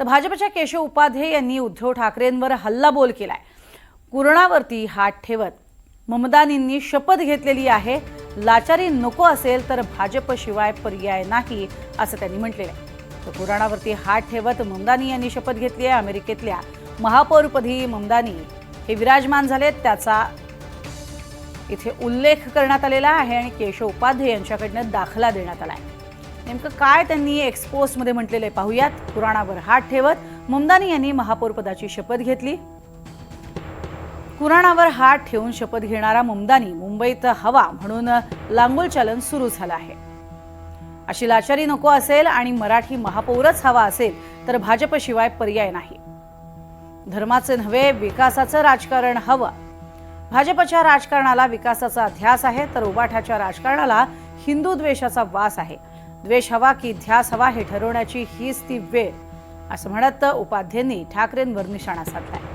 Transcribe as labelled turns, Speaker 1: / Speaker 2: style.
Speaker 1: तर भाजपच्या केशव उपाध्ये यांनी उद्धव ठाकरेंवर हल्लाबोल केलाय. कुरणावरती हात ठेवत ममदानींनी शपथ घेतलेली आहे. लाचारी नको असेल तर भाजपशिवाय पर्याय नाही असं त्यांनी म्हटलेलं आहे. तर कुराणावरती हात ठेवत ममदानी यांनी शपथ घेतली आहे. अमेरिकेतल्या महापौरपदी ममदानी हे विराजमान झालेत. त्याचा इथे उल्लेख करण्यात आलेला आहे आणि केशव उपाध्ये यांच्याकडनं दाखला देण्यात आला आहे. नेमकं काय त्यांनी एक्सपोजमध्ये म्हटलेलं आहे पाहूयात. कुराणावर हात ठेवत मुमदानी यांनी महापौरपदाची शपथ घेतली. कुराणावर हात ठेवून शपथ घेणारा मुमदानी मुंबईत हवा म्हणून लांगोल चालन सुरू झालं आहे. अशी लाचारी नको असेल आणि मराठी महापौरच हवा असेल तर भाजपशिवाय पर्याय नाही. धर्माचे नव्हे विकासाचं राजकारण हवं. भाजपच्या राजकारणाला विकासाचा ध्यास आहे तर उबाठाच्या राजकारणाला हिंदू द्वेषाचा वास आहे. द्वेष हवा की ध्यास हवा हे ठरवण्याची हीच ती वेळ असं म्हणत उपाध्येंनी ठाकरेंवर निशाणा साधलाय.